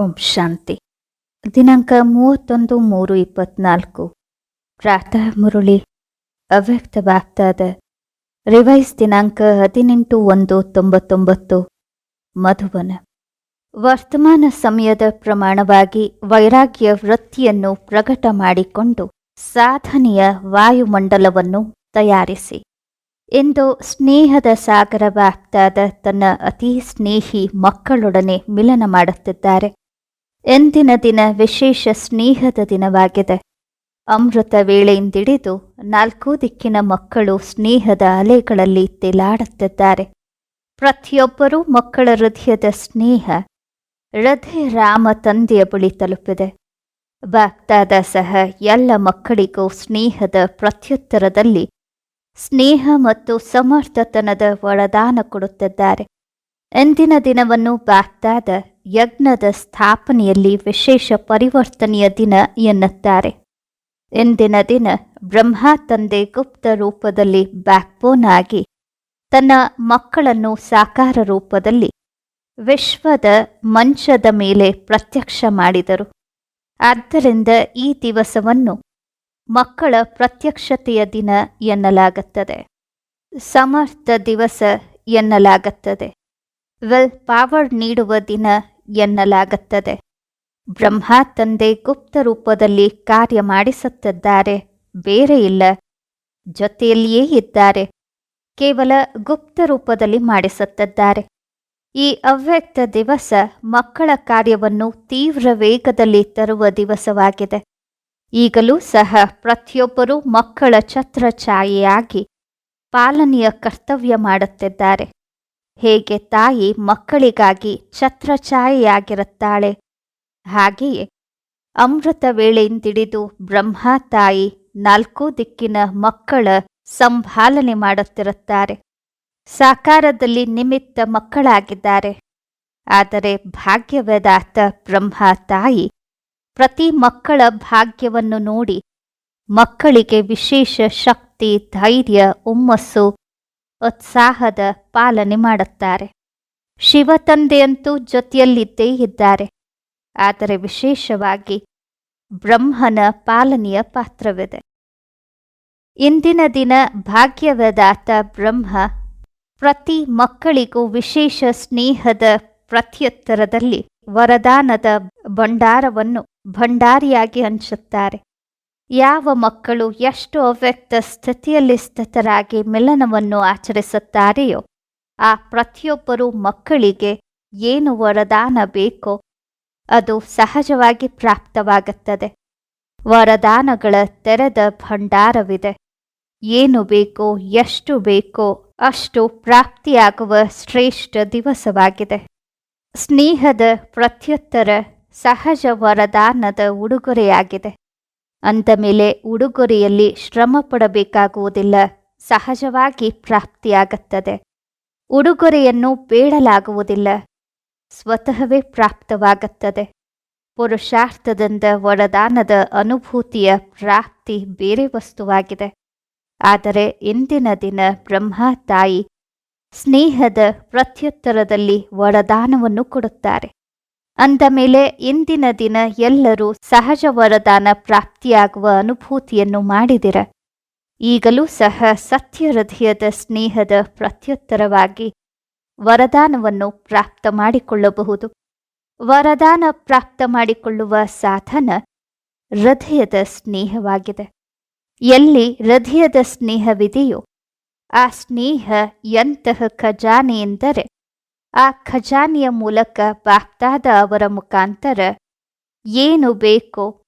ಓಂ ಶಾಂತಿ. ದಿನಾಂಕ ಮೂವತ್ತೊಂದು ಮೂರು ಇಪ್ಪತ್ನಾಲ್ಕು. ಪ್ರಾತಃ ಮುರುಳಿ. ಅವ್ಯಕ್ತ ಬಾಕ್ತಾದ ರಿವೈಸ್ ದಿನಾಂಕ ಹದಿನೆಂಟು ಒಂದು ತೊಂಬತ್ತೊಂಬತ್ತು. ಮಧುವನ. ವರ್ತಮಾನ ಸಮಯದ ಪ್ರಮಾಣವಾಗಿ ವೈರಾಗ್ಯ ವೃತ್ತಿಯನ್ನು ಪ್ರಕಟ ಮಾಡಿಕೊಂಡು ಸಾಧನೆಯ ವಾಯುಮಂಡಲವನ್ನು ತಯಾರಿಸಿ. ಎಂದು ಸ್ನೇಹದ ಸಾಗರ ಬಾಗ್ದಾದ ತನ್ನ ಅತಿ ಸ್ನೇಹಿ ಮಕ್ಕಳೊಡನೆ ಮಿಲನ ಮಾಡುತ್ತಿದ್ದಾರೆ. ಎಂದಿನ ದಿನ ವಿಶೇಷ ಸ್ನೇಹದ ದಿನವಾಗಿದೆ. ಅಮೃತ ವೇಳೆಯಿಂದಿಡಿದು ನಾಲ್ಕೂ ದಿಕ್ಕಿನ ಮಕ್ಕಳು ಸ್ನೇಹದ ಅಲೆಗಳಲ್ಲಿ ತೇಲಾಡುತ್ತಿದ್ದಾರೆ. ಪ್ರತಿಯೊಬ್ಬರೂ ಮಕ್ಕಳ ಹೃದಯದ ಸ್ನೇಹ, ಹೃದಯ ರಾಮ ತಂದೆಯ ಬಳಿ ತಲುಪಿದೆ. ಬಾಗ್ದಾದ ಸಹ ಎಲ್ಲ ಮಕ್ಕಳಿಗೂ ಸ್ನೇಹದ ಪ್ರತ್ಯುತ್ತರದಲ್ಲಿ ಸ್ನೇಹ ಮತ್ತು ಸಮರ್ಥತನದ ವರದಾನ ಕೊಡುತ್ತಿದ್ದಾರೆ. ಎಂದಿನ ದಿನವನ್ನು ಬಾಗ್ದಾದ ಯಜ್ಞದ ಸ್ಥಾಪನೆಯಲ್ಲಿ ವಿಶೇಷ ಪರಿವರ್ತನೆಯ ದಿನ ಎನ್ನುತ್ತಾರೆ. ಎಂದಿನ ದಿನ ಬ್ರಹ್ಮ ತಂದೆ ಗುಪ್ತ ರೂಪದಲ್ಲಿ ಬ್ಯಾಕ್ಬೋನ್ ಆಗಿ ತನ್ನ ಮಕ್ಕಳನ್ನು ಸಾಕಾರ ರೂಪದಲ್ಲಿ ವಿಶ್ವದ ಮಂಚದ ಮೇಲೆ ಪ್ರತ್ಯಕ್ಷ ಮಾಡಿದರು. ಆದ್ದರಿಂದ ಈ ದಿವಸವನ್ನು ಮಕ್ಕಳ ಪ್ರತ್ಯಕ್ಷತೆಯ ದಿನ ಎನ್ನಲಾಗುತ್ತದೆ. ಸಮರ್ಥ ದಿವಸ ಎನ್ನಲಾಗುತ್ತದೆ. ವೆಲ್ ಪಾವರ್ಡ್ ನೀಡುವ ದಿನ ಎನ್ನಲಾಗುತ್ತದೆ. ಬ್ರಹ್ಮ ತಂದೆ ಗುಪ್ತ ರೂಪದಲ್ಲಿ ಕಾರ್ಯ ಮಾಡಿಸುತ್ತಿದ್ದಾರೆ. ಬೇರೆ ಇಲ್ಲ. ಜೊತೆಯಲ್ಲಿಯೇ ಇದ್ದಾರೆ. ಕೇವಲ ಗುಪ್ತ ರೂಪದಲ್ಲಿ ಮಾಡಿಸುತ್ತಿದ್ದಾರೆ. ಈ ಅವ್ಯಕ್ತ ದಿವಸ ಮಕ್ಕಳ ಕಾರ್ಯವನ್ನು ತೀವ್ರ ವೇಗದಲ್ಲಿ ತರುವ ದಿವಸವಾಗಿದೆ. ಈಗಲೂ ಸಹ ಪ್ರತಿಯೊಬ್ಬರೂ ಮಕ್ಕಳ ಛತ್ರಛಾಯೆಯಾಗಿ ಪಾಲನೆಯ ಕರ್ತವ್ಯ ಮಾಡುತ್ತಿದ್ದಾರೆ. ಹೇಗೆ ತಾಯಿ ಮಕ್ಕಳಿಗಾಗಿ ಛತ್ರಛಾಯೆಯಾಗಿರುತ್ತಾಳೆ? ಹಾಗೆಯೇ ಅಮೃತ ವೇಳೆಯಿಂದಿಡಿದು ಬ್ರಹ್ಮ ತಾಯಿ ನಾಲ್ಕೂ ದಿಕ್ಕಿನ ಮಕ್ಕಳ ಸಂಭಾಲನೆ ಮಾಡುತ್ತಿರುತ್ತಾರೆ. ಸಾಕಾರದಲ್ಲಿ ನಿಮಿತ್ತ ಮಕ್ಕಳಾಗಿದ್ದಾರೆ. ಆದರೆ ಭಾಗ್ಯವೇದಾತ ಬ್ರಹ್ಮ ತಾಯಿ ಪ್ರತಿ ಮಕ್ಕಳ ಭಾಗ್ಯವನ್ನು ನೋಡಿ ಮಕ್ಕಳಿಗೆ ವಿಶೇಷ ಶಕ್ತಿ, ಧೈರ್ಯ ಹುಮ್ಮಸ್ಸು ಉತ್ಸಾಹದ ಪಾಲನೆ ಮಾಡುತ್ತಾರೆ. ಶಿವ ತಂದೆಯಂತೂ ಜೊತೆಯಲ್ಲಿದ್ದೇ ಇದ್ದಾರೆ. ಆದರೆ ವಿಶೇಷವಾಗಿ ಬ್ರಹ್ಮನ ಪಾಲನೆಯ ಪಾತ್ರವಿದೆ. ಇಂದಿನ ದಿನ ಭಾಗ್ಯವದಾತ ಬ್ರಹ್ಮ ಪ್ರತಿ ಮಕ್ಕಳಿಗೂ ವಿಶೇಷ ಸ್ನೇಹದ ಪ್ರತ್ಯುತ್ತರದಲ್ಲಿ ವರದಾನದ ಭಂಡಾರವನ್ನು ಭಂಡಾರಿಯಾಗಿ ಹಂಚುತ್ತಾರೆ. ಯಾವ ಮಕ್ಕಳು ಎಷ್ಟು ಅವ್ಯಕ್ತ ಸ್ಥಿತಿಯಲ್ಲಿ ಸ್ಥಿತರಾಗಿ ಮಿಲನವನ್ನು ಆಚರಿಸುತ್ತಾರೆಯೋ, ಆ ಪ್ರತಿಯೊಬ್ಬರು ಮಕ್ಕಳಿಗೆ ಏನು ವರದಾನ ಬೇಕೋ, ಅದು ಸಹಜವಾಗಿ ಪ್ರಾಪ್ತವಾಗುತ್ತದೆ. ವರದಾನಗಳ ತೆರೆದ ಭಂಡಾರವಿದೆ. ಏನು ಬೇಕೋ, ಎಷ್ಟು ಬೇಕೋ, ಅಷ್ಟು ಪ್ರಾಪ್ತಿಯಾಗುವ ಶ್ರೇಷ್ಠ ದಿವಸವಾಗಿದೆ. ಸ್ನೇಹದ ಪ್ರತ್ಯುತ್ತರ ಸಹಜ ವರದಾನದ ಉಡುಗೊರೆಯಾಗಿದೆ. ಅಂದ ಮೇಲೆ ಉಡುಗೊರೆಯಲ್ಲಿ ಶ್ರಮ ಪಡಬೇಕಾಗುವುದಿಲ್ಲ. ಸಹಜವಾಗಿ ಪ್ರಾಪ್ತಿಯಾಗುತ್ತದೆ. ಉಡುಗೊರೆಯನ್ನು ಬೇಡಲಾಗುವುದಿಲ್ಲ. ಸ್ವತಃವೇ ಪ್ರಾಪ್ತವಾಗುತ್ತದೆ. ಪುರುಷಾರ್ಥದಿಂದ ವರದಾನದ ಅನುಭೂತಿಯ ಪ್ರಾಪ್ತಿ ಬೇರೆ ವಸ್ತುವಾಗಿದೆ. ಆದರೆ ಇಂದಿನ ದಿನ ಬ್ರಹ್ಮ ತಾಯಿ ಸ್ನೇಹದ ಪ್ರತ್ಯುತ್ತರದಲ್ಲಿ ವರದಾನವನ್ನು ಕೊಡುತ್ತಾರೆ. ಅಂದ ಮೇಲೆ ಇಂದಿನ ದಿನ ಎಲ್ಲರೂ ಸಹಜ ವರದಾನ ಪ್ರಾಪ್ತಿಯಾಗುವ ಅನುಭೂತಿಯನ್ನು ಮಾಡಿದಿರ. ಈಗಲೂ ಸಹ ಸತ್ಯ ಹೃದಯದ ಸ್ನೇಹದ ಪ್ರತ್ಯುತ್ತರವಾಗಿ ವರದಾನವನ್ನು ಪ್ರಾಪ್ತ ಮಾಡಿಕೊಳ್ಳಬಹುದು. ವರದಾನ ಪ್ರಾಪ್ತ ಮಾಡಿಕೊಳ್ಳುವ ಸಾಧನ ಹೃದಯದ ಸ್ನೇಹವಾಗಿದೆ. ಎಲ್ಲಿ ಹೃದಯದ ಸ್ನೇಹವಿದೆಯೋ ಆ ಸ್ನೇಹ ಎಂತಹ ಖಜಾನೆ ಎಂದರೆ ಆ ಖಜಾನೆಯ ಮೂಲಕ ಬಾಗ್ದಾದ ಅವರ ಮುಖಾಂತರ ಏನು ಬೇಕೋ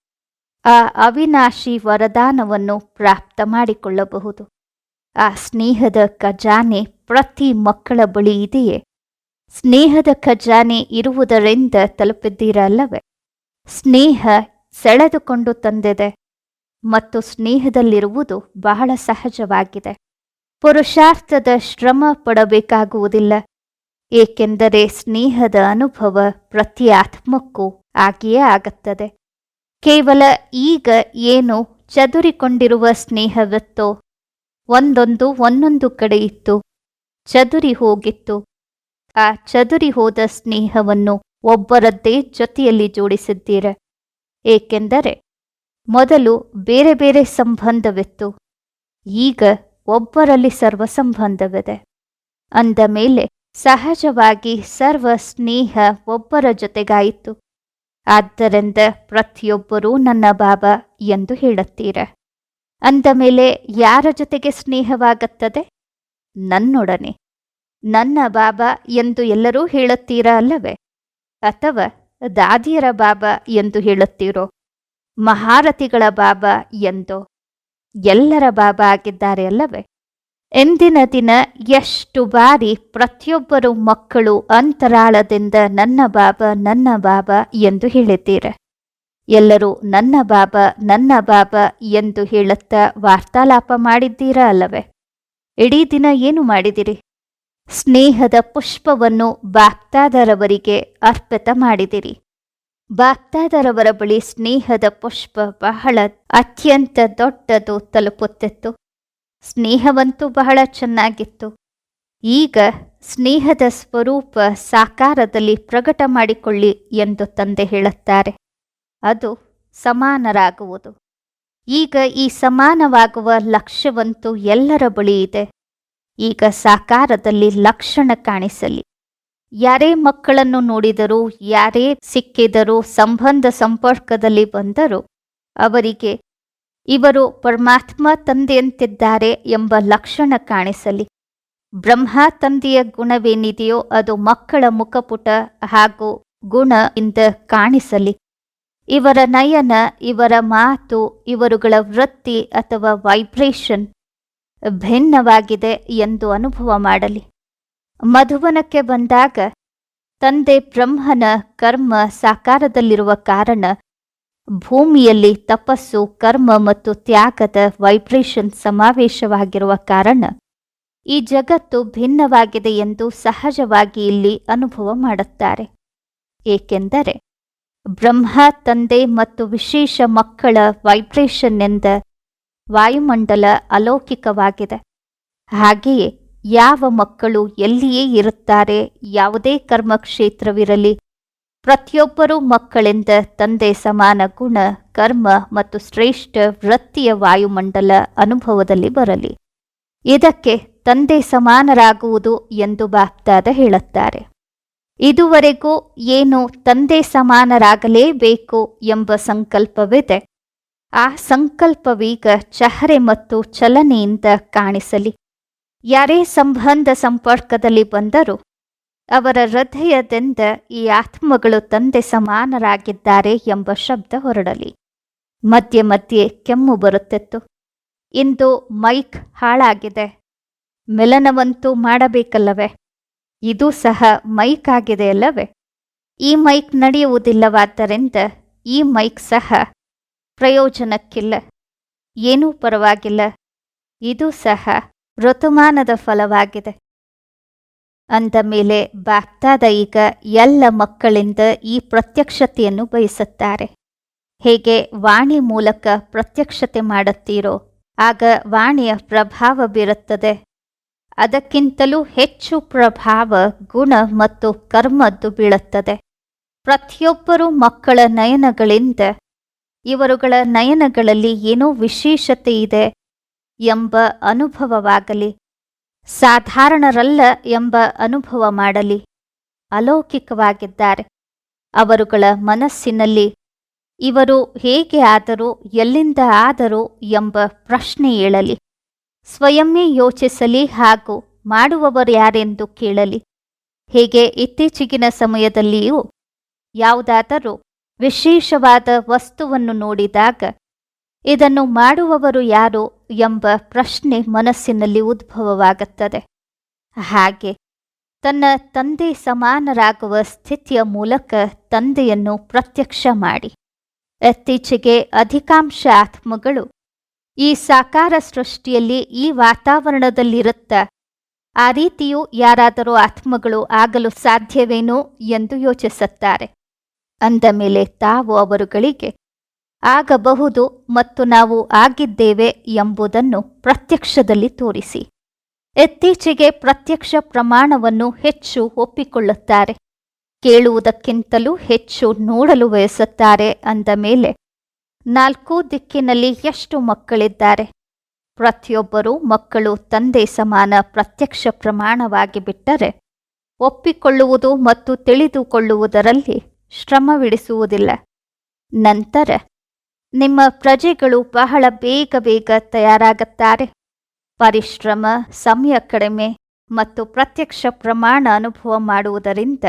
ಆ ಅವಿನಾಶಿ ವರದಾನವನ್ನು ಪ್ರಾಪ್ತ ಮಾಡಿಕೊಳ್ಳಬಹುದು. ಆ ಸ್ನೇಹದ ಖಜಾನೆ ಪ್ರತಿ ಮಕ್ಕಳ ಬಳಿ ಇದೆಯೇ? ಸ್ನೇಹದ ಖಜಾನೆ ಇರುವುದರಿಂದ ತಲುಪಿದ್ದೀರಲ್ಲವೇ? ಸ್ನೇಹ ಸೆಳೆದುಕೊಂಡು ತಂದಿದೆ ಮತ್ತು ಸ್ನೇಹದಲ್ಲಿರುವುದು ಬಹಳ ಸಹಜವಾಗಿದೆ. ಪುರುಷಾರ್ಥದ ಶ್ರಮ ಪಡಬೇಕಾಗುವುದಿಲ್ಲ. ಏಕೆಂದರೆ ಸ್ನೇಹದ ಅನುಭವ ಪ್ರತಿ ಆತ್ಮಕ್ಕೂ ಆಗಿಯೇ ಆಗುತ್ತದೆ. ಕೇವಲ ಈಗ ಏನು ಚದುರಿಕೊಂಡಿರುವ ಸ್ನೇಹವಿತ್ತೋ, ಒಂದೊಂದು ಒಂದೊಂದು ಕಡೆ ಇತ್ತು, ಚದುರಿ ಹೋಗಿತ್ತು. ಆ ಚದುರಿ ಹೋದ ಸ್ನೇಹವನ್ನು ಒಬ್ಬರದ್ದೇ ಜೊತೆಯಲ್ಲಿ ಜೋಡಿಸಿದ್ದೀರ? ಏಕೆಂದರೆ ಮೊದಲು ಬೇರೆ ಬೇರೆ ಸಂಬಂಧವಿತ್ತು, ಈಗ ಒಬ್ಬರಲ್ಲಿ ಸರ್ವ ಸಂಬಂಧವಿದೆ ಅಂದ ಮೇಲೆ ಸಹಜವಾಗಿ ಸರ್ವ ಸ್ನೇಹ ಒಬ್ಬರ ಜೊತೆಗಾಯಿತು. ಆದ್ದರಿಂದ ಪ್ರತಿಯೊಬ್ಬರೂ ನನ್ನ ಬಾಬಾ ಎಂದು ಹೇಳುತ್ತೀರ? ಅಂದ ಮೇಲೆ ಯಾರ ಜೊತೆಗೆ ಸ್ನೇಹವಾಗುತ್ತದೆ? ನನ್ನೊಡನೆ. ನನ್ನ ಬಾಬಾ ಎಂದು ಎಲ್ಲರೂ ಹೇಳುತ್ತೀರಾ ಅಲ್ಲವೇ? ಅಥವಾ ದಾದಿಯರ ಬಾಬಾ ಎಂದು ಹೇಳುತ್ತೀರೋ? ಮಹಾರಥಿಗಳ ಬಾಬಾ ಎಂದೋ? ಎಲ್ಲರ ಬಾಬಾ ಆಗಿದ್ದಾರೆ ಅಲ್ಲವೇ? ಎಂದಿನ ದಿನ ಎಷ್ಟು ಬಾರಿ ಪ್ರತಿಯೊಬ್ಬರು ಮಕ್ಕಳು ಅಂತರಾಳದಿಂದ ನನ್ನ ಬಾಬಾ ನನ್ನ ಬಾಬಾ ಎಂದು ಹೇಳಿದ್ದೀರ. ಎಲ್ಲರೂ ನನ್ನ ಬಾಬಾ ನನ್ನ ಬಾಬಾ ಎಂದು ಹೇಳುತ್ತಾ ವಾರ್ತಾಲಾಪ ಮಾಡಿದ್ದೀರಾ ಅಲ್ಲವೇ? ಇಡೀ ದಿನ ಏನು ಮಾಡಿದಿರಿ? ಸ್ನೇಹದ ಪುಷ್ಪವನ್ನು ಬಾಕ್ತಾದರವರಿಗೆ ಅರ್ಪಿತ ಮಾಡಿದಿರಿ. ಬಾಕ್ತಾದರವರ ಬಳಿ ಸ್ನೇಹದ ಪುಷ್ಪ ಬಹಳ ಅತ್ಯಂತ ದೊಡ್ಡದು ತಲುಪುತ್ತಿತ್ತು. ಸ್ನೇಹವಂತೂ ಬಹಳ ಚೆನ್ನಾಗಿತ್ತು. ಈಗ ಸ್ನೇಹದ ಸ್ವರೂಪ ಸಾಕಾರದಲ್ಲಿ ಪ್ರಕಟ ಮಾಡಿಕೊಳ್ಳಿ ಎಂದು ತಂದೆ ಹೇಳುತ್ತಾರೆ. ಅದು ಸಮಾನರಾಗುವುದು. ಈಗ ಈ ಸಮಾನವಾಗುವ ಲಕ್ಷ್ಯವಂತೂ ಎಲ್ಲರ ಬಳಿ ಇದೆ. ಈಗ ಸಾಕಾರದಲ್ಲಿ ಲಕ್ಷಣ ಕಾಣಿಸಲಿ. ಯಾರೇ ಮಕ್ಕಳನ್ನು ನೋಡಿದರೂ, ಯಾರೇ ಸಿಕ್ಕಿದರೂ, ಸಂಬಂಧ ಸಂಪರ್ಕದಲ್ಲಿ ಬಂದರೂ ಅವರಿಗೆ ಇವರು ಪರಮಾತ್ಮ ತಂದೆಯಂತಿದ್ದಾರೆ ಎಂಬ ಲಕ್ಷಣ ಕಾಣಿಸಲಿ. ಬ್ರಹ್ಮ ತಂದೆಯ ಗುಣವೇನಿದೆಯೋ ಅದು ಮಕ್ಕಳ ಮುಖಪುಟ ಹಾಗೂ ಗುಣ ಇಂದ ಕಾಣಿಸಲಿ. ಇವರ ನಯನ, ಇವರ ಮಾತು, ಇವರುಗಳ ವೃತ್ತಿ ಅಥವಾ ವೈಬ್ರೇಷನ್ ಭಿನ್ನವಾಗಿದೆ ಎಂದು ಅನುಭವ ಮಾಡಲಿ. ಮಧುವನಕ್ಕೆ ಬಂದಾಗ ತಂದೆ ಬ್ರಹ್ಮನ ಕರ್ಮ ಸಾಕಾರದಲ್ಲಿರುವ ಕಾರಣ ಭೂಮಿಯಲ್ಲಿ ತಪಸ್ಸು, ಕರ್ಮ ಮತ್ತು ತ್ಯಾಗದ ವೈಬ್ರೇಷನ್ ಸಮಾವೇಶವಾಗಿರುವ ಕಾರಣ ಈ ಜಗತ್ತು ಭಿನ್ನವಾಗಿದೆ ಎಂದು ಸಹಜವಾಗಿ ಇಲ್ಲಿ ಅನುಭವ ಮಾಡುತ್ತಾರೆ. ಏಕೆಂದರೆ ಬ್ರಹ್ಮ, ತಂದೆ ಮತ್ತು ವಿಶೇಷ ಮಕ್ಕಳ ವೈಬ್ರೇಷನ್ನಿಂದ ವಾಯುಮಂಡಲ ಅಲೌಕಿಕವಾಗಿದೆ. ಹಾಗೆಯೇ ಯಾವ ಮಕ್ಕಳು ಎಲ್ಲಿಯೇ ಇರುತ್ತಾರೆ, ಯಾವುದೇ ಕರ್ಮಕ್ಷೇತ್ರವಿರಲಿ ಪ್ರತಿಯೊಬ್ಬರೂ ಮಕ್ಕಳಿಂದ ತಂದೆ ಸಮಾನ ಗುಣ, ಕರ್ಮ ಮತ್ತು ಶ್ರೇಷ್ಠ ವೃತ್ತಿಯ ವಾಯುಮಂಡಲ ಅನುಭವದಲ್ಲಿ ಬರಲಿ. ಇದಕ್ಕೆ ತಂದೆ ಸಮಾನರಾಗುವುದು ಎಂದು ಬಾಪ್ತಾದ ಹೇಳುತ್ತಾರೆ. ಇದುವರೆಗೂ ಏನು ತಂದೆ ಸಮಾನರಾಗಲೇಬೇಕು ಎಂಬ ಸಂಕಲ್ಪವಿದೆ. ಆ ಸಂಕಲ್ಪವೀಗ ಚಹರೆ ಮತ್ತು ಚಲನೆಯಿಂದ ಕಾಣಿಸಲಿ. ಯಾರೇ ಸಂಬಂಧ ಸಂಪರ್ಕದಲ್ಲಿ ಬಂದರೂ ಅವರ ಹೃದಯದಿಂದ ಈ ಆತ್ಮಗಳು ತಂದೆ ಸಮಾನರಾಗಿದ್ದಾರೆ ಎಂಬ ಶಬ್ದ ಹೊರಡಲಿ. ಮಧ್ಯೆ ಮಧ್ಯೆ ಕೆಮ್ಮು ಬರುತ್ತಿತ್ತು. ಇಂದು ಮೈಕ್ ಹಾಳಾಗಿದೆ. ಮಿಲನವಂತೂ ಮಾಡಬೇಕಲ್ಲವೇ? ಇದು ಸಹ ಮೈಕ್ ಆಗಿದೆ ಅಲ್ಲವೇ? ಈ ಮೈಕ್ ನಡೆಯುವುದಿಲ್ಲವಾದ್ದರಿಂದ ಈ ಮೈಕ್ ಸಹ ಪ್ರಯೋಜನಕ್ಕಿಲ್ಲ. ಏನೂ ಪರವಾಗಿಲ್ಲ. ಇದು ಸಹ ಋತುಮಾನದ ಫಲವಾಗಿದೆ. ಅಂದ ಮೇಲೆ ಬಾಕ್ತಾದ ಈಗ ಎಲ್ಲ ಮಕ್ಕಳಿಂದ ಈ ಪ್ರತ್ಯಕ್ಷತೆಯನ್ನು ಬಯಸುತ್ತಾರೆ. ಹೇಗೆ ವಾಣಿ ಮೂಲಕ ಪ್ರತ್ಯಕ್ಷತೆ ಮಾಡುತ್ತೀರೋ, ಆಗ ವಾಣಿಯ ಪ್ರಭಾವ ಬೀರುತ್ತದೆ. ಅದಕ್ಕಿಂತಲೂ ಹೆಚ್ಚು ಪ್ರಭಾವ ಗುಣ ಮತ್ತು ಕರ್ಮದ್ದು ಬೀಳುತ್ತದೆ. ಪ್ರತಿಯೊಬ್ಬರು ಮಕ್ಕಳ ನಯನಗಳಿಂದ, ಇವರುಗಳ ನಯನಗಳಲ್ಲಿ ಏನೋ ವಿಶೇಷತೆ ಇದೆ ಎಂಬ ಅನುಭವವಾಗಲಿ ಸಾಧಾರಣರಲ್ಲ ಎಂಬ ಅನುಭವ ಮಾಡಲಿ. ಅಲೌಕಿಕವಾಗಿದ್ದಾರೆ. ಅವರುಗಳ ಮನಸ್ಸಿನಲ್ಲಿ ಇವರು ಹೇಗೆ ಆದರೂ, ಎಲ್ಲಿಂದ ಆದರೂ ಎಂಬ ಪ್ರಶ್ನೆ ಏಳಲಿ. ಸ್ವಯಮ್ಮೇ ಯೋಚಿಸಲಿ ಹಾಗೂ ಮಾಡುವವರು ಯಾರೆಂದು ಕೇಳಲಿ. ಹೇಗೆ ಇತ್ತೀಚೆಗಿನ ಸಮಯದಲ್ಲಿಯೂ ಯಾವುದಾದರೂ ವಿಶೇಷವಾದ ವಸ್ತುವನ್ನು ನೋಡಿದಾಗ ಇದನ್ನು ಮಾಡುವವರು ಯಾರು ಎಂಬ ಪ್ರಶ್ನೆ ಮನಸ್ಸಿನಲ್ಲಿ ಉದ್ಭವವಾಗುತ್ತದೆ. ಹಾಗೆ ತನ್ನ ತಂದೆ ಸಮಾನರಾಗುವ ಸ್ಥಿತಿಯ ಮೂಲಕ ತಂದೆಯನ್ನು ಪ್ರತ್ಯಕ್ಷ ಮಾಡಿ. ಇತ್ತೀಚೆಗೆ ಅಧಿಕಾಂಶ ಆತ್ಮಗಳು ಈ ಸಾಕಾರ ಸೃಷ್ಟಿಯಲ್ಲಿ ಈ ವಾತಾವರಣದಲ್ಲಿರುತ್ತ ಆ ರೀತಿಯೂ ಯಾರಾದರೂ ಆತ್ಮಗಳು ಆಗಲು ಸಾಧ್ಯವೇನೋ ಎಂದು ಯೋಚಿಸುತ್ತಾರೆ. ಅಂದ ಮೇಲೆ ತಾವು ಅವರುಗಳಿಗೆ ಆಗಬಹುದು ಮತ್ತು ನಾವು ಆಗಿದ್ದೇವೆ ಎಂಬುದನ್ನು ಪ್ರತ್ಯಕ್ಷದಲ್ಲಿ ತೋರಿಸಿ. ಇತ್ತೀಚೆಗೆ ಪ್ರತ್ಯಕ್ಷ ಪ್ರಮಾಣವನ್ನು ಹೆಚ್ಚು ಒಪ್ಪಿಕೊಳ್ಳುತ್ತಾರೆ. ಕೇಳುವುದಕ್ಕಿಂತಲೂ ಹೆಚ್ಚು ನೋಡಲು ಬಯಸುತ್ತಾರೆ ಅಂದ ಮೇಲೆ, ನಾಲ್ಕು ದಿಕ್ಕಿನಲ್ಲಿ ಎಷ್ಟು ಮಕ್ಕಳಿದ್ದಾರೆ? ಪ್ರತಿಯೊಬ್ಬರೂ ಮಕ್ಕಳು ತಂದೆ ಸಮಾನ ಪ್ರತ್ಯಕ್ಷ ಪ್ರಮಾಣವಾಗಿ ಬಿಟ್ಟರೆ ಒಪ್ಪಿಕೊಳ್ಳುವುದು ಮತ್ತು ತಿಳಿದುಕೊಳ್ಳುವುದರಲ್ಲಿ ಶ್ರಮವಿಡಿಸುವುದಿಲ್ಲ. ನಂತರ ನಿಮ್ಮ ಪ್ರಜೆಗಳು ಬಹಳ ಬೇಗ ಬೇಗ ತಯಾರಾಗುತ್ತಾರೆ. ಪರಿಶ್ರಮ, ಸಮಯ ಕಡಿಮೆ ಮತ್ತು ಪ್ರತ್ಯಕ್ಷ ಪ್ರಮಾಣ ಅನುಭವ ಮಾಡುವುದರಿಂದ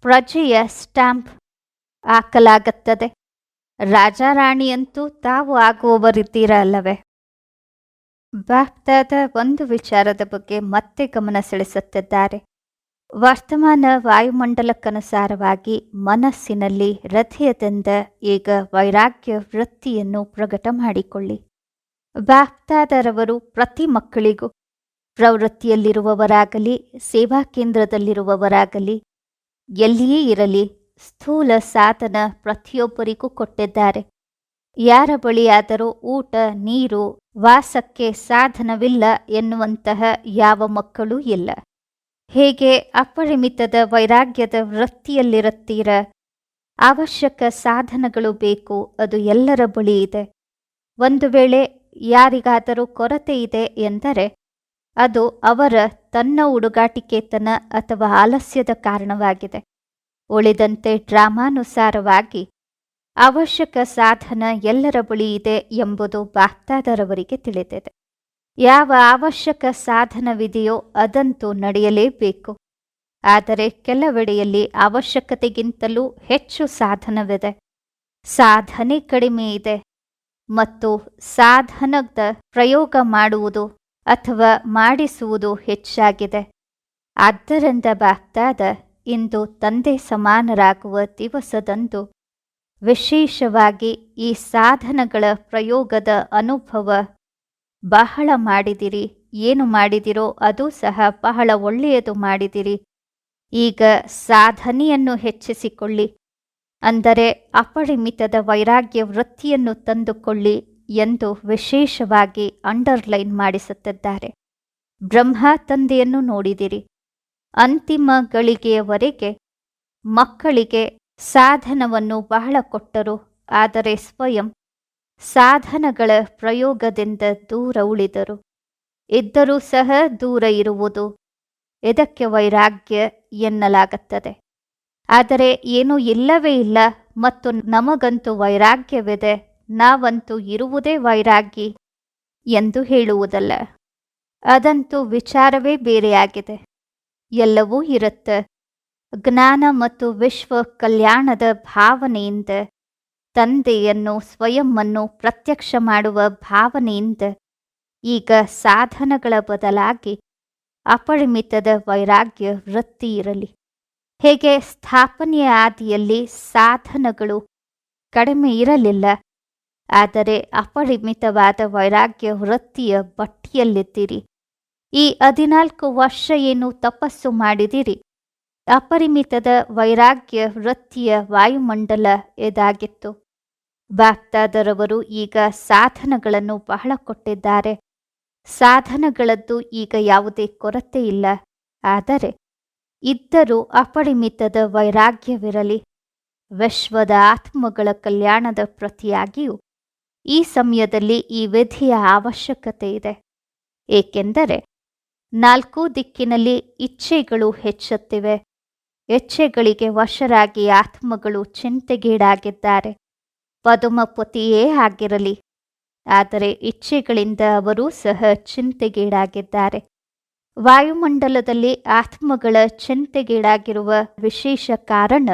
ಪ್ರಜೆಯ ಸ್ಟ್ಯಾಂಪ್ ಹಾಕಲಾಗುತ್ತದೆ. ರಾಜಾರಾಣಿಯಂತೂ ತಾವು ಆಗುವವರಿದ್ದೀರ ಅಲ್ಲವೇ ಬಾಪ್ತಾದ ಒಂದು ವಿಚಾರದ ಬಗ್ಗೆ ಮತ್ತೆ ಗಮನ ಸೆಳೆಸುತ್ತಿದ್ದಾರೆ. ವರ್ತಮಾನ ವಾಯುಮಂಡಲಕ್ಕನುಸಾರವಾಗಿ ಮನಸ್ಸಿನಲ್ಲಿ ಹೃದಯದಿಂದ ಈಗ ವೈರಾಗ್ಯ ವೃತ್ತಿಯನ್ನು ಪ್ರಕಟ ಮಾಡಿಕೊಳ್ಳಿ. ಬಾಪ್ತಾದರವರು ಪ್ರತಿ ಮಕ್ಕಳಿಗೂ ಪ್ರವೃತ್ತಿಯಲ್ಲಿರುವವರಾಗಲಿ, ಸೇವಾ ಕೇಂದ್ರದಲ್ಲಿರುವವರಾಗಲಿ, ಎಲ್ಲಿಯೇ ಇರಲಿ ಸ್ಥೂಲ ಸಾಧನ ಪ್ರತಿಯೊಬ್ಬರಿಗೂ ಕೊಟ್ಟಿದ್ದಾರೆ. ಯಾರ ಬಳಿಯಾದರೂ ಊಟ, ನೀರು, ವಾಸಕ್ಕೆ ಸಾಧನವಿಲ್ಲ ಎನ್ನುವಂತಹ ಯಾವ ಮಕ್ಕಳೂ ಇಲ್ಲ. ಹೇಗೆ ಅಪರಿಮಿತದ ವೈರಾಗ್ಯದ ವೃತ್ತಿಯಲ್ಲಿರುತ್ತೀರ? ಅವಶ್ಯಕ ಸಾಧನಗಳು ಬೇಕು, ಅದು ಎಲ್ಲರ ಬಳಿ ಇದೆ. ಒಂದು ವೇಳೆ ಯಾರಿಗಾದರೂ ಕೊರತೆ ಇದೆ ಎಂದರೆ, ಅದು ಅವರ ತನ್ನ ಹುಡುಗಾಟಿಕೆತನ ಅಥವಾ ಆಲಸ್ಯದ ಕಾರಣವಾಗಿದೆ. ಉಳಿದಂತೆ ಡ್ರಾಮಾನುಸಾರವಾಗಿ, ಅವಶ್ಯಕ ಸಾಧನ ಎಲ್ಲರ ಬಳಿ ಇದೆ ಎಂಬುದು ಬಾಕ್ತಾದರವರಿಗೆ ತಿಳಿದಿದೆ. ಯಾವ ಅವಶ್ಯಕ ಸಾಧನವಿದೆಯೋ ಅದಂತೂ ನಡೆಯಲೇಬೇಕು. ಆದರೆ ಕೆಲವೆಡೆಯಲ್ಲಿ ಅವಶ್ಯಕತೆಗಿಂತಲೂ ಹೆಚ್ಚು ಸಾಧನವಿದೆ. ಸಾಧನೆ ಕಡಿಮೆ ಇದೆ. ಮತ್ತು ಸಾಧನದ ಪ್ರಯೋಗ ಮಾಡುವುದು ಅಥವಾ ಮಾಡಿಸುವುದು ಹೆಚ್ಚಾಗಿದೆ. ಆದ್ದರಿಂದ ಬಾಗ್ದಾದ ಇಂದು ತಂದೆ ಸಮಾನರಾಗುವ ದಿವಸದಂದು ವಿಶೇಷವಾಗಿ ಈ ಸಾಧನಗಳ ಪ್ರಯೋಗದ ಅನುಭವ ಬಹಳ ಮಾಡಿದಿರಿ, ಏನು ಮಾಡಿದಿರೋ ಅದು ಸಹ ಬಹಳ ಒಳ್ಳೆಯದು ಮಾಡಿದಿರಿ. ಈಗ ಸಾಧನೆಯನ್ನು ಹೆಚ್ಚಿಸಿಕೊಳ್ಳಿ. ಅಂದರೆ ಅಪರಿಮಿತದ ವೈರಾಗ್ಯ ವೃತ್ತಿಯನ್ನು ತಂದುಕೊಳ್ಳಿ ಎಂದು ವಿಶೇಷವಾಗಿ ಅಂಡರ್ಲೈನ್ ಮಾಡಿಸುತ್ತಿದ್ದಾರೆ. ಬ್ರಹ್ಮ ತಂದೆಯನ್ನು ನೋಡಿದಿರಿ. ಅಂತಿಮ ಗಳಿಗೆಯವರೆಗೆ ಮಕ್ಕಳಿಗೆ ಸಾಧನವನ್ನು ಬಹಳ ಕೊಟ್ಟರು, ಆದರೆ ಸ್ವಯಂ ಸಾಧನಗಳ ಪ್ರಯೋಗದಿಂದ ದೂರ ಉಳಿದರು. ಇದ್ದರೂ ಸಹ ದೂರ ಇರುವುದು ಇದಕ್ಕೆ ವೈರಾಗ್ಯ ಎನ್ನಲಾಗುತ್ತದೆ. ಆದರೆ ಏನೂ ಇಲ್ಲವೇ ಇಲ್ಲ, ಮತ್ತು ನಮಗಂತೂ ವೈರಾಗ್ಯವಿದೆ, ನಾವಂತೂ ಇರುವುದೇ ವೈರಾಗಿ ಎಂದು ಹೇಳುವುದಲ್ಲ. ಅದಂತೂ ವಿಚಾರವೇ ಬೇರೆಯಾಗಿದೆ. ಎಲ್ಲವೂ ಇರುತ್ತೆ. ಜ್ಞಾನ ಮತ್ತು ವಿಶ್ವ ಕಲ್ಯಾಣದ ಭಾವನೆಯಿಂದ ತಂದೆಯನ್ನು ಸ್ವಯಂವನ್ನು ಪ್ರತ್ಯಕ್ಷ ಮಾಡುವ ಭಾವನೆಯಿಂದ ಈಗ ಸಾಧನಗಳ ಬದಲಾಗಿ ಅಪರಿಮಿತದ ವೈರಾಗ್ಯ ವೃತ್ತಿ ಇರಲಿ. ಹೇಗೆ ಸ್ಥಾಪನೆಯ ಆದಿಯಲ್ಲಿ ಸಾಧನಗಳು ಕಡಿಮೆ ಇರಲಿಲ್ಲ, ಆದರೆ ಅಪರಿಮಿತವಾದ ವೈರಾಗ್ಯ ವೃತ್ತಿಯ ಬಟ್ಟಿಯಲ್ಲಿದ್ದೀರಿ ಈ ಹದಿನಾಲ್ಕು ವರ್ಷ ಏನು ತಪಸ್ಸು ಮಾಡಿದಿರಿ ಅಪರಿಮಿತದ ವೈರಾಗ್ಯ ವೃತ್ತಿಯ ವಾಯುಮಂಡಲ ಇದಾಗಿತ್ತು ಬಾಕ್ತಾದರವರು ಈಗ ಸಾಧನಗಳನ್ನು ಬಹಳ ಕೊಟ್ಟಿದ್ದಾರೆ. ಸಾಧನಗಳದ್ದು ಈಗ ಯಾವುದೇ ಕೊರತೆ ಇಲ್ಲ. ಆದರೆ ಇದ್ದರೂ ಅಪರಿಮಿತದ ವೈರಾಗ್ಯವಿರಲಿ. ವಿಶ್ವದ ಆತ್ಮಗಳ ಕಲ್ಯಾಣದ ಪ್ರತಿಯಾಗಿಯೂ ಈ ಸಮಯದಲ್ಲಿ ಈ ವಿಧಿಯ ಅವಶ್ಯಕತೆ ಇದೆ. ಏಕೆಂದರೆ ನಾಲ್ಕು ದಿಕ್ಕಿನಲ್ಲಿ ಇಚ್ಛೆಗಳು ಹೆಚ್ಚುತ್ತಿವೆ. ಇಚ್ಛೆಗಳಿಗೆ ವಶರಾಗಿ ಆತ್ಮಗಳು ಚಿಂತೆಗೀಡಾಗಿದ್ದಾರೆ. ಪದುಮಪತಿಯೇ ಆಗಿರಲಿ. ಆದರೆ ಇಚ್ಛೆಗಳಿಂದ ಅವರೂ ಸಹ ಚಿಂತೆಗೀಡಾಗಿದ್ದಾರೆ. ವಾಯುಮಂಡಲದಲ್ಲಿ ಆತ್ಮಗಳ ಚಿಂತೆಗೀಡಾಗಿರುವ ವಿಶೇಷ ಕಾರಣ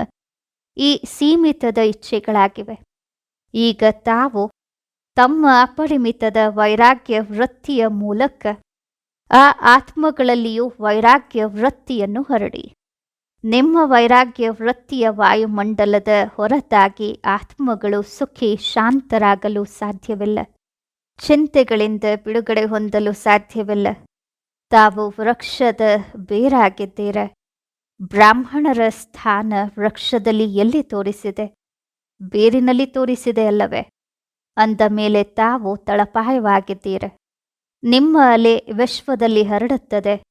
ಈ ಸೀಮಿತದ ಇಚ್ಛೆಗಳಾಗಿವೆ. ಈಗ ತಾವು ತಮ್ಮ ಅಪರಿಮಿತದ ವೈರಾಗ್ಯ ವೃತ್ತಿಯ ಮೂಲಕ ಆ ಆತ್ಮಗಳಲ್ಲಿಯೂ ವೈರಾಗ್ಯ ವೃತ್ತಿಯನ್ನು ಹರಡಿ. ನಿಮ್ಮ ವೈರಾಗ್ಯ ವೃತ್ತಿಯ ವಾಯುಮಂಡಲದ ಹೊರತಾಗಿ ಆತ್ಮಗಳು ಸುಖಿ ಶಾಂತರಾಗಲು ಸಾಧ್ಯವಿಲ್ಲ. ಚಿಂತೆಗಳಿಂದ ಬಿಡುಗಡೆ ಹೊಂದಲು ಸಾಧ್ಯವಿಲ್ಲ. ತಾವು ವೃಕ್ಷದ ಬೇರಾಗಿದ್ದೀರ. ಬ್ರಾಹ್ಮಣರ ಸ್ಥಾನ ವೃಕ್ಷದಲ್ಲಿ ಎಲ್ಲಿ ತೋರಿಸಿದೆ? ಬೇರಿನಲ್ಲಿ ತೋರಿಸಿದೆ ಅಲ್ಲವೇ? ಅಂದ ಮೇಲೆ ತಾವು ತಳಪಾಯವಾಗಿದ್ದೀರ. ನಿಮ್ಮ ಅಲೆ ವಿಶ್ವದಲ್ಲಿ ಹರಡುತ್ತದೆ.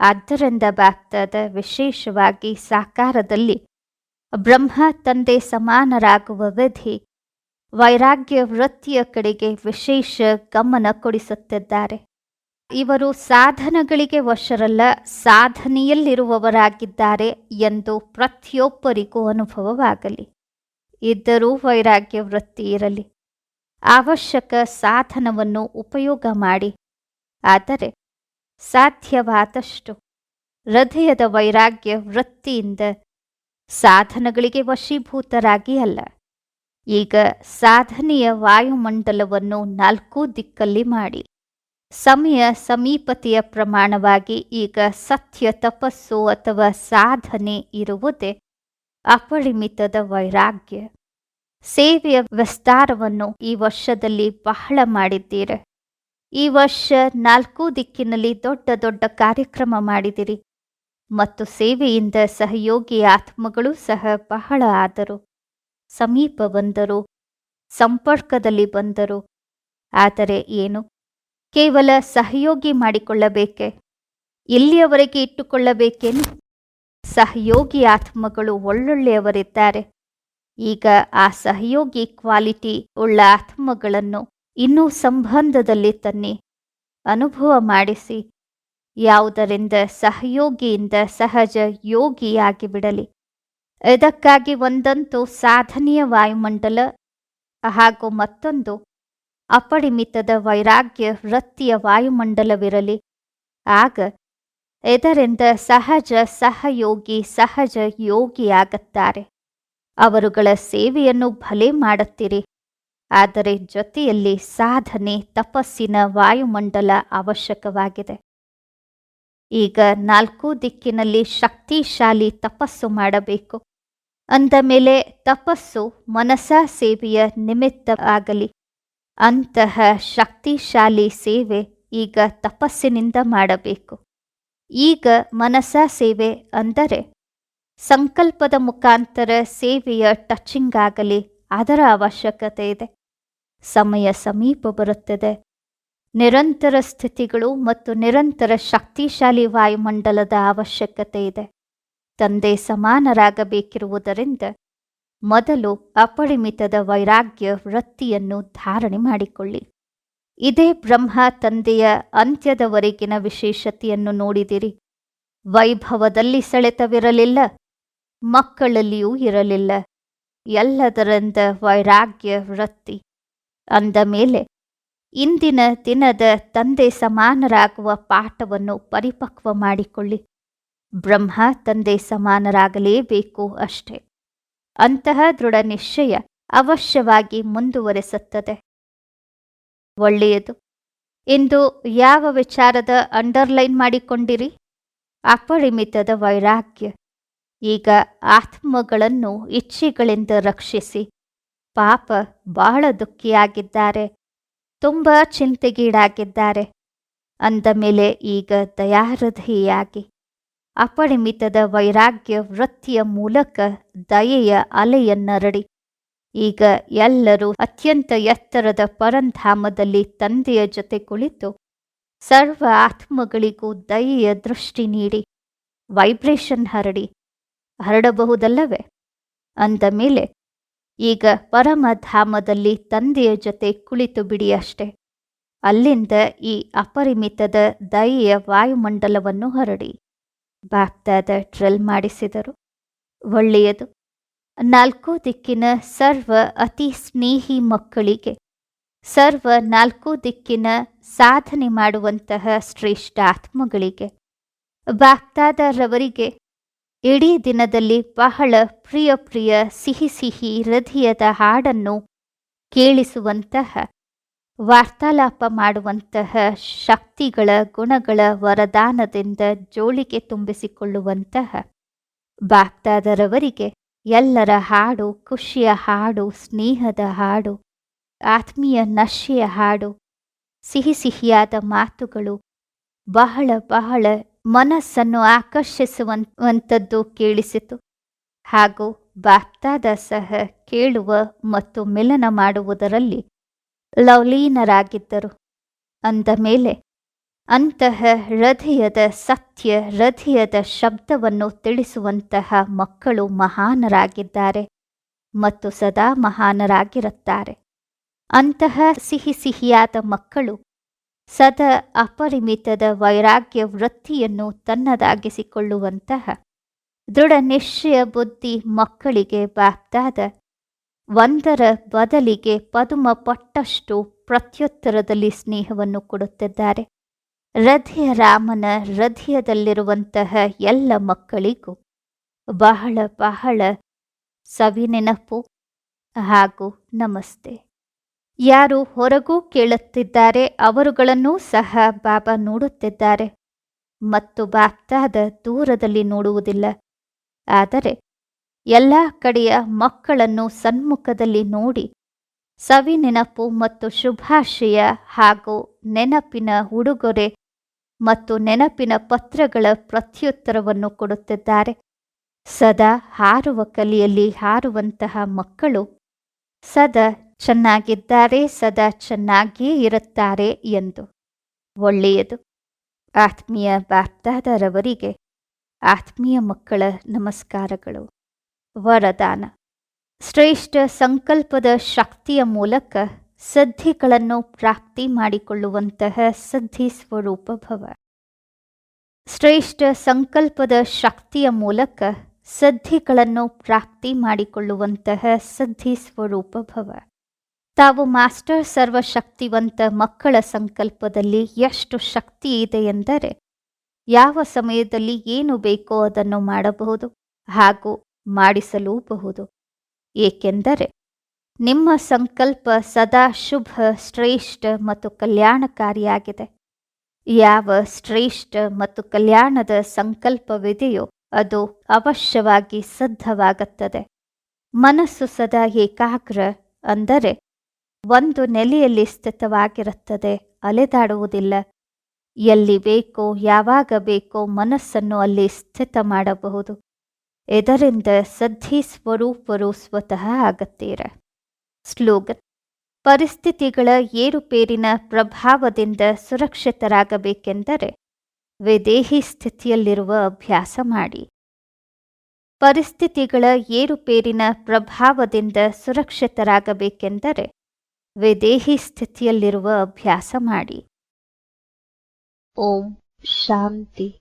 ಆದ್ದರಿಂದ ಭಕ್ತದ ವಿಶೇಷವಾಗಿ ಸಾಕಾರದಲ್ಲಿ ಬ್ರಹ್ಮ ತಂದೆ ಸಮಾನರಾಗುವ ವಿಧಿ ವೈರಾಗ್ಯ ವೃತ್ತಿಯ ಕಡೆಗೆ ವಿಶೇಷ ಗಮನ ಕೊಡಿಸುತ್ತಿದ್ದಾರೆ. ಇವರು ಸಾಧನಗಳಿಗೆ ವಶರಲ್ಲ, ಸಾಧನೆಯಲ್ಲಿರುವವರಾಗಿದ್ದಾರೆ ಎಂದು ಪ್ರತಿಯೊಬ್ಬರಿಗೂ ಅನುಭವವಾಗಲಿ. ಇದ್ದರೂ ವೈರಾಗ್ಯ ವೃತ್ತಿ ಇರಲಿ. ಅವಶ್ಯಕ ಸಾಧನವನ್ನು ಉಪಯೋಗ ಮಾಡಿ. ಆದರೆ ಸಾಧ್ಯವಾದಷ್ಟು. ಹೃದಯದ ವೈರಾಗ್ಯ ವೃತ್ತಿಯಿಂದ ಸಾಧನಗಳಿಗೆ ವಶೀಭೂತರಾಗಿ ಅಲ್ಲ. ಈಗ ಸಾಧನೆಯ ವಾಯುಮಂಡಲವನ್ನು ನಾಲ್ಕೂ ದಿಕ್ಕಲ್ಲಿ ಮಾಡಿ. ಸಮಯ ಸಮೀಪತೆಯ ಪ್ರಮಾಣವಾಗಿ ಈಗ ಸತ್ಯ, ತಪಸ್ಸು ಅಥವಾ ಸಾಧನೆ ಇರುವುದೇ ಅಪರಿಮಿತದ ವೈರಾಗ್ಯ. ಸೇವೆಯ ವಿಸ್ತಾರವನ್ನು ಈ ವರ್ಷದಲ್ಲಿ ಬಹಳ ಮಾಡಿದ್ದೀರ. ಈ ವರ್ಷ ನಾಲ್ಕೂ ದಿಕ್ಕಿನಲ್ಲಿ ದೊಡ್ಡ ದೊಡ್ಡ ಕಾರ್ಯಕ್ರಮ ಮಾಡಿದಿರಿ. ಮತ್ತು ಸೇವೆಯಿಂದ ಸಹಯೋಗಿ ಆತ್ಮಗಳು ಸಹ ಬಹಳ ಆದರು. ಸಮೀಪ ಬಂದರು, ಸಂಪರ್ಕದಲ್ಲಿ ಬಂದರು. ಆದರೆ ಏನು? ಕೇವಲ ಸಹಯೋಗಿ ಮಾಡಿಕೊಳ್ಳಬೇಕೆ? ಇಲ್ಲಿಯವರೆಗೆ ಇಟ್ಟುಕೊಳ್ಳಬೇಕೇನು? ಸಹಯೋಗಿ ಆತ್ಮಗಳು ಒಳ್ಳೊಳ್ಳೆಯವರಿದ್ದಾರೆ. ಈಗ ಆ ಸಹಯೋಗಿ ಕ್ವಾಲಿಟಿ ಉಳ್ಳ ಆತ್ಮಗಳನ್ನು ಇನ್ನೂ ಸಂಬಂಧದಲ್ಲಿ ತನ್ನಿ ಅನುಭವ ಮಾಡಿಸಿ, ಯಾವುದರಿಂದ ಸಹಯೋಗಿಯಿಂದ ಸಹಜ ಯೋಗಿಯಾಗಿ ಬಿಡಲಿ. ಇದಕ್ಕಾಗಿ ಒಂದಂತೂ ಸಾಧನೀಯ ವಾಯುಮಂಡಲ ಹಾಗೂ ಮತ್ತೊಂದು ಅಪರಿಮಿತದ ವೈರಾಗ್ಯ ವೃತ್ತಿಯ ವಾಯುಮಂಡಲವಿರಲಿ. ಆಗ ಇದರಿಂದ ಸಹಜ ಸಹಯೋಗಿ ಸಹಜ ಯೋಗಿಯಾಗುತ್ತಾರೆ. ಅವರುಗಳ ಸೇವೆಯನ್ನು ಭಲೆ ಮಾಡುತ್ತೀರಿ. ಆದರೆ ಜೊತೆಯಲ್ಲಿ ಸಾಧನೆ ತಪಸ್ಸಿನ ವಾಯುಮಂಡಲ ಅವಶ್ಯಕವಾಗಿದೆ. ಈಗ ನಾಲ್ಕು ದಿಕ್ಕಿನಲ್ಲಿ ಶಕ್ತಿಶಾಲಿ ತಪಸ್ಸು ಮಾಡಬೇಕು. ಅಂದ ಮೇಲೆ ತಪಸ್ಸು ಮನಸ ಸೇವೆಯ ನಿಮಿತ್ತ ಆಗಲಿ. ಅಂತಹ ಶಕ್ತಿಶಾಲಿ ಸೇವೆ ಈಗ ತಪಸ್ಸಿನಿಂದ ಮಾಡಬೇಕು. ಈಗ ಮನಸ ಸೇವೆ ಅಂದರೆ ಸಂಕಲ್ಪದ ಮುಖಾಂತರ ಸೇವೆಯ ಟಚಿಂಗ್ ಆಗಲಿ ಅದರ ಅವಶ್ಯಕತೆ ಇದೆ. ಸಮಯ ಸಮೀಪ ಬರುತ್ತದೆ. ನಿರಂತರ ಸ್ಥಿತಿಗಳು ಮತ್ತು ನಿರಂತರ ಶಕ್ತಿಶಾಲಿ ವಾಯುಮಂಡಲದ ಅವಶ್ಯಕತೆ ಇದೆ. ತಂದೆ ಸಮಾನರಾಗಬೇಕಿರುವುದರಿಂದ ಮೊದಲು ಅಪರಿಮಿತದ ವೈರಾಗ್ಯ ವೃತ್ತಿಯನ್ನು ಧಾರಣೆ ಮಾಡಿಕೊಳ್ಳಿ. ಇದೇ ಬ್ರಹ್ಮ ತಂದೆಯ ಅಂತ್ಯದವರೆಗಿನ ವಿಶೇಷತೆಯನ್ನು ನೋಡಿದಿರಿ. ವೈಭವದಲ್ಲಿ ಸೆಳೆತವಿರಲಿಲ್ಲ, ಮಕ್ಕಳಲ್ಲಿಯೂ ಇರಲಿಲ್ಲ. ಎಲ್ಲದರಿಂದ ವೈರಾಗ್ಯ ವೃತ್ತಿ ಅಂದ ಮೇಲೆ ಇಂದಿನ ದಿನದ ತಂದೆ ಸಮಾನರಾಗುವ ಪಾಠವನ್ನು ಪರಿಪಕ್ವ ಮಾಡಿಕೊಳ್ಳಿ. ಬ್ರಹ್ಮ ತಂದೆ ಸಮಾನರಾಗಲೇಬೇಕು ಅಷ್ಟೆ. ಅಂತಹ ದೃಢ ನಿಶ್ಚಯ ಅವಶ್ಯವಾಗಿ ಮುಂದುವರೆಸುತ್ತದೆ. ಒಳ್ಳೆಯದು. ಇಂದು ಯಾವ ವಿಚಾರದ ಅಂಡರ್ಲೈನ್ ಮಾಡಿಕೊಂಡಿರಿ? ಅಪರಿಮಿತದ ವೈರಾಗ್ಯ. ಈಗ ಆತ್ಮಗಳನ್ನು ಇಚ್ಛೆಗಳಿಂದ ರಕ್ಷಿಸಿ ಪಾಪ ಬಹಳ ದುಃಖಿಯಾಗಿದ್ದಾರೆ. ತುಂಬ ಚಿಂತೆಗೀಡಾಗಿದ್ದಾರೆ. ಅಂದ ಮೇಲೆ ಈಗ ದಯಾಹೃದಯಿಯಾಗಿ, ಅಪರಿಮಿತದ ವೈರಾಗ್ಯ ವೃತ್ತಿಯ ಮೂಲಕ ದಯೆಯ ಅಲೆಯನ್ನರಡಿ. ಈಗ ಎಲ್ಲರೂ ಅತ್ಯಂತ ಎತ್ತರದ ಪರಂಧಾಮದಲ್ಲಿ ತಂದೆಯ ಜೊತೆ ಕುಳಿತು ಸರ್ವ ಆತ್ಮಗಳಿಗೂ ದಯೆಯ ದೃಷ್ಟಿ ನೀಡಿ, ವೈಬ್ರೇಷನ್ ಹರಡಿ, ಹರಡಬಹುದಲ್ಲವೇ? ಅಂದ ಮೇಲೆ ಈಗ ಪರಮಧಾಮದಲ್ಲಿ ತಂದೆಯ ಜೊತೆ ಕುಳಿತು ಬಿಡಿ ಅಷ್ಟೆ ಅಲ್ಲಿಂದ ಈ ಅಪರಿಮಿತದ ದಯೆಯ ವಾಯುಮಂಡಲವನ್ನು ಹರಡಿ. ಬಾಗ್ದಾದ ಟ್ರೆಲ್ ಮಾಡಿಸಿದರು. ಒಳ್ಳೆಯದು. ನಾಲ್ಕು ದಿಕ್ಕಿನ ಸರ್ವ ಅತಿ ಸ್ನೇಹಿ ಮಕ್ಕಳಿಗೆ, ಸರ್ವ ನಾಲ್ಕು ದಿಕ್ಕಿನ ಸಾಧನೆ ಮಾಡುವಂತಹ ಶ್ರೇಷ್ಠ ಆತ್ಮಗಳಿಗೆ ಇಡೀ ದಿನದಲ್ಲಿ ಬಹಳ ಪ್ರಿಯ ಪ್ರಿಯ ಸಿಹಿ ಸಿಹಿ ಹೃದಯದ ಹಾಡನ್ನು ಕೇಳಿಸುವಂತಹ, ವಾರ್ತಾಲಾಪ ಮಾಡುವಂತಹ ಶಕ್ತಿಗಳ ಗುಣಗಳ ವರದಾನದಿಂದ ಜೋಳಿಗೆ ತುಂಬಿಸಿಕೊಳ್ಳುವಂತಹ ಬಾಗ್ದಾದರವರಿಗೆ ಎಲ್ಲರ ಹಾಡು, ಖುಷಿಯ ಹಾಡು, ಸ್ನೇಹದ ಹಾಡು, ಆತ್ಮೀಯ ನಶೆಯ ಹಾಡು, ಸಿಹಿ ಸಿಹಿಯಾದ ಮಾತುಗಳು ಬಹಳ ಬಹಳ ಮನಸ್ಸನ್ನು ಆಕರ್ಷಿಸುವಂಥದ್ದು ಕೇಳಿಸಿತು. ಹಾಗೂ ಬಾಪ್ತಾದ ಸಹ ಕೇಳುವ ಮತ್ತು ಮಿಲನ ಮಾಡುವುದರಲ್ಲಿ ಲವಲೀನರಾಗಿದ್ದರು. ಅಂದ ಮೇಲೆ, ಅಂತಹ ಹೃದಯದ ಸತ್ಯ, ಹೃದಯದ ಶಬ್ದವನ್ನು ತಿಳಿಸುವಂತಹ ಮಕ್ಕಳು ಮಹಾನರಾಗಿದ್ದಾರೆ ಮತ್ತು ಸದಾ ಮಹಾನರಾಗಿರುತ್ತಾರೆ. ಅಂತಹ ಸಿಹಿ ಸಿಹಿಯಾದ ಮಕ್ಕಳು ಸದಾ ಅಪರಿಮಿತದ ವೈರಾಗ್ಯ ವೃತ್ತಿಯನ್ನು ತನ್ನದಾಗಿಸಿಕೊಳ್ಳುವಂತಹ ದೃಢ ನಿಶ್ಚಯ ಬುದ್ಧಿ ಮಕ್ಕಳಿಗೆ ಬಾಪ್ದಾದ ಒಂದರ ಬದಲಿಗೆ ಪದುಮ ಪಟ್ಟಷ್ಟು ಪ್ರತ್ಯುತ್ತರದಲ್ಲಿ ಸ್ನೇಹವನ್ನು ಕೊಡುತ್ತಿದ್ದಾರೆ. ಹೃದಯ ರಾಮನ ಹೃದಯದಲ್ಲಿರುವಂತಹ ಎಲ್ಲ ಮಕ್ಕಳಿಗೂ ಬಹಳ ಬಹಳ ಸವಿನೆನಪು ಹಾಗೂ ನಮಸ್ತೆ. ಯಾರು ಹೊರಗೂ ಕೇಳುತ್ತಿದ್ದಾರೆ, ಅವರುಗಳನ್ನೂ ಸಹ ಬಾಬಾ ನೋಡುತ್ತಿದ್ದಾರೆ. ಮತ್ತು ಬಾಪ್ತಾದ ದೂರದಲ್ಲಿ ನೋಡುವುದಿಲ್ಲ. ಆದರೆ ಎಲ್ಲ ಕಡೆಯ ಮಕ್ಕಳನ್ನು ಸನ್ಮುಖದಲ್ಲಿ ನೋಡಿ ಸವಿ ನೆನಪು ಮತ್ತು ಶುಭಾಶಯ ಹಾಗೂ ನೆನಪಿನ ಉಡುಗೊರೆ ಮತ್ತು ನೆನಪಿನ ಪತ್ರಗಳ ಪ್ರತ್ಯುತ್ತರವನ್ನು ಕೊಡುತ್ತಿದ್ದಾರೆ. ಸದಾ ಹಾರುವ ಕಲಿಯಲ್ಲಿ ಹಾರುವಂತಹ ಮಕ್ಕಳು ಸದಾ ಚೆನ್ನಾಗಿದ್ದಾರೆ, ಸದಾ ಚೆನ್ನಾಗಿಯೇ ಇರುತ್ತಾರೆ ಎಂದು. ಒಳ್ಳೆಯದು. ಆತ್ಮೀಯ ಬಾಪ್ತಾದರವರಿಗೆ ಆತ್ಮೀಯ ಮಕ್ಕಳ ನಮಸ್ಕಾರಗಳು. ವರದಾನ. ಶ್ರೇಷ್ಠ ಸಂಕಲ್ಪದ ಶಕ್ತಿಯ ಮೂಲಕ ಸದ್ಧಿಗಳನ್ನು ಪ್ರಾಪ್ತಿ ಮಾಡಿಕೊಳ್ಳುವಂತಹ ಸದ್ಧಿ ಸ್ವರೂಪ ಭವ. ಶ್ರೇಷ್ಠ ಸಂಕಲ್ಪದ ಶಕ್ತಿಯ ಮೂಲಕ ಸದ್ಧಿಗಳನ್ನು ಪ್ರಾಪ್ತಿ ಮಾಡಿಕೊಳ್ಳುವಂತಹ ಸದ್ಧಿ ಸ್ವರೂಪ ಭವ. ತಾವು ಮಾಸ್ಟರ್ ಸರ್ವಶಕ್ತಿವಂತ ಮಕ್ಕಳ ಸಂಕಲ್ಪದಲ್ಲಿ ಎಷ್ಟು ಶಕ್ತಿ ಇದೆ ಎಂದರೆ ಯಾವ ಸಮಯದಲ್ಲಿ ಏನು ಬೇಕೋ ಅದನ್ನು ಮಾಡಬಹುದು ಹಾಗೂ ಮಾಡಿಸಲೂಬಹುದು. ಏಕೆಂದರೆ ನಿಮ್ಮ ಸಂಕಲ್ಪ ಸದಾ ಶುಭ, ಶ್ರೇಷ್ಠ ಮತ್ತು ಕಲ್ಯಾಣಕಾರಿಯಾಗಿದೆ. ಯಾವ ಶ್ರೇಷ್ಠ ಮತ್ತು ಕಲ್ಯಾಣದ ಸಂಕಲ್ಪವಿದೆಯೋ ಅದು ಅವಶ್ಯವಾಗಿ ಸಿದ್ಧವಾಗುತ್ತದೆ. ಮನಸ್ಸು ಸದಾ ಏಕಾಗ್ರ ಅಂದರೆ ಒಂದು ನೆಲೆಯಲ್ಲಿ ಸ್ಥಿತವಾಗಿರುತ್ತದೆ, ಅಲೆದಾಡುವುದಿಲ್ಲ. ಎಲ್ಲಿ ಬೇಕೋ, ಯಾವಾಗ ಬೇಕೋ ಮನಸ್ಸನ್ನು ಅಲ್ಲಿ ಸ್ಥಿತ ಮಾಡಬಹುದು. ಇದರಿಂದ ಸದ್ಧಿ ಸ್ವರೂಪರು ಸ್ವತಃ ಆಗುತ್ತೀರ? ಸ್ಲೋಗನ್ ಪರಿಸ್ಥಿತಿಗಳ ಏರುಪೇರಿನ ಪ್ರಭಾವದಿಂದ ಸುರಕ್ಷಿತರಾಗಬೇಕೆಂದರೆ ವಿದೇಹಿ ಸ್ಥಿತಿಯಲ್ಲಿರುವ ಅಭ್ಯಾಸ ಮಾಡಿ. ಪರಿಸ್ಥಿತಿಗಳ ಏರುಪೇರಿನ ಪ್ರಭಾವದಿಂದ ಸುರಕ್ಷಿತರಾಗಬೇಕೆಂದರೆ ವಿದೇಹಿ ಸ್ಥಿತಿಯಲ್ಲಿರುವ ಅಭ್ಯಾಸ ಮಾಡಿ. ಓಂ ಶಾಂತಿ.